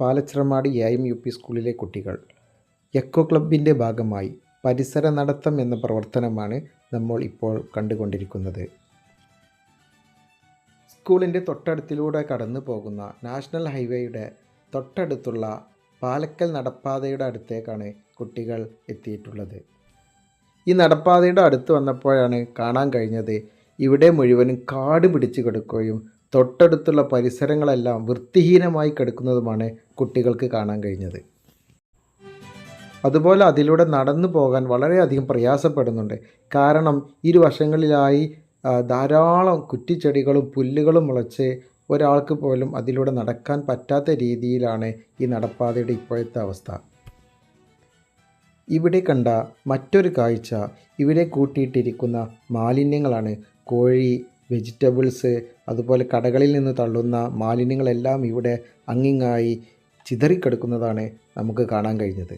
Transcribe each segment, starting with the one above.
Palachiramad A M U P സ്കൂളിലെ കുട്ടികൾ. Echo ക്ലബിന്റെ ഭാഗമായി പരിസര നടത്തം എന്ന പ്രവർത്തനമാണ് നമ്മൾ ഇപ്പോൾ കണ്ടുകൊണ്ടിരിക്കുന്നത്. സ്കൂളിന്റെ തൊട്ടടുത്തിലൂടെ കടന്നു പോകുന്ന നാഷണൽ ഹൈവേയുടെ തൊട്ടടുത്തുള്ള പാലക്കൽ നടപ്പാതയുടെ അടുത്തേക്കാണ് കുട്ടികൾ എത്തിയിട്ടുള്ളത്. ഈ നടപ്പാതയുടെ അടുത്ത് വന്നപ്പോഴാണ് കാണാൻ കഴിഞ്ഞത് ഇവിടെ മുഴുവനും കാട് പിടിച്ചു കിടക്കുകയും തൊട്ടടുത്തുള്ള പരിസരങ്ങളെല്ലാം വൃത്തിഹീനമായി കിടക്കുന്നതുമാണ് കുട്ടികൾക്ക് കാണാൻ കഴിഞ്ഞത്. അതുപോലെ അതിലൂടെ നടന്നു പോകാൻ വളരെയധികം പ്രയാസപ്പെടുന്നുണ്ട്. കാരണം ഇരുവശങ്ങളിലായി ധാരാളം കുറ്റിച്ചെടികളും പുല്ലുകളും മുളച്ച് ഒരാൾക്ക് പോലും അതിലൂടെ നടക്കാൻ പറ്റാത്ത രീതിയിലാണ് ഈ നടപ്പാതയുടെ ഇപ്പോഴത്തെ അവസ്ഥ. ഇവിടെ കണ്ട മറ്റൊരു കാഴ്ച ഇവിടെ കൂട്ടിയിട്ടിരിക്കുന്ന മാലിന്യങ്ങളാണ് കോഴി വെജിറ്റബിൾസ് അതുപോലെ കടകളിൽ നിന്ന് തള്ളുന്ന മാലിന്യങ്ങളെല്ലാം ഇവിടെ അങ്ങിങ്ങായി ചിതറിക്കിടക്കുന്നതാണ് നമുക്ക് കാണാൻ കഴിഞ്ഞത്.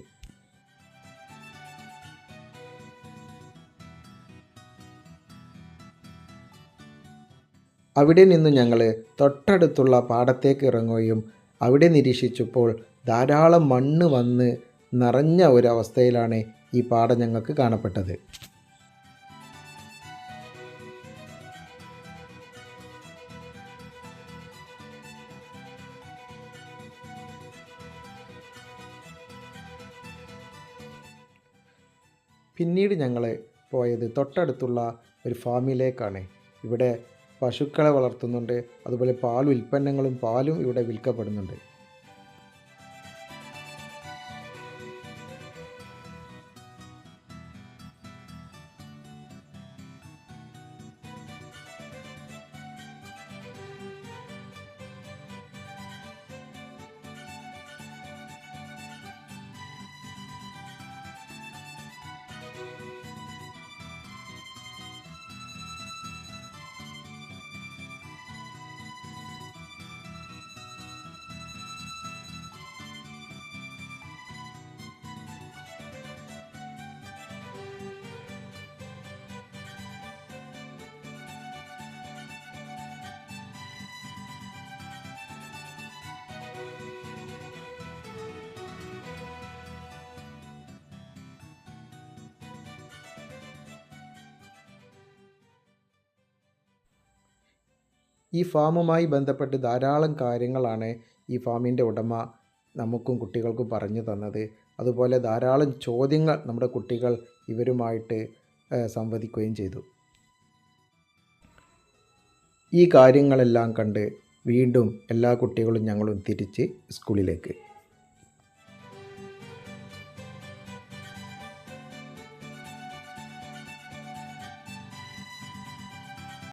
അവിടെ നിന്ന് ഞങ്ങൾ തൊട്ടടുത്തുള്ള പാടത്തേക്ക് ഇറങ്ങുകയും അവിടെ നിരീക്ഷിച്ചപ്പോൾ ധാരാളം മണ്ണ് വന്ന് നിറഞ്ഞ ഒരവസ്ഥയിലാണ് ഈ പാടം ഞങ്ങൾക്ക് കാണപ്പെട്ടത്. പിന്നീട് ഞങ്ങൾ പോയത് തൊട്ടടുത്തുള്ള ഒരു ഫാമിലേക്കാണ്. ഇവിടെ പശുക്കളെ വളർത്തുന്നുണ്ട്. അതുപോലെ പാൽ ഉൽപ്പന്നങ്ങളും പാലും ഇവിടെ വിൽക്കപ്പെടുന്നുണ്ട്. ഈ ഫാമുമായി ബന്ധപ്പെട്ട് ധാരാളം കാര്യങ്ങളാണ് ഈ ഫാമിന്റെ ഉടമ നമുക്കും കുട്ടികൾക്കും പറഞ്ഞു തന്നത്. അതുപോലെ ധാരാളം ചോദ്യങ്ങൾ നമ്മുടെ കുട്ടികൾ ഇവരുമായിട്ട് സംവദിക്കുകയും ചെയ്തു. ഈ കാര്യങ്ങളെല്ലാം കണ്ട് വീണ്ടും എല്ലാ കുട്ടികളും ഞങ്ങളും തിരിച്ച് സ്കൂളിലേക്ക്.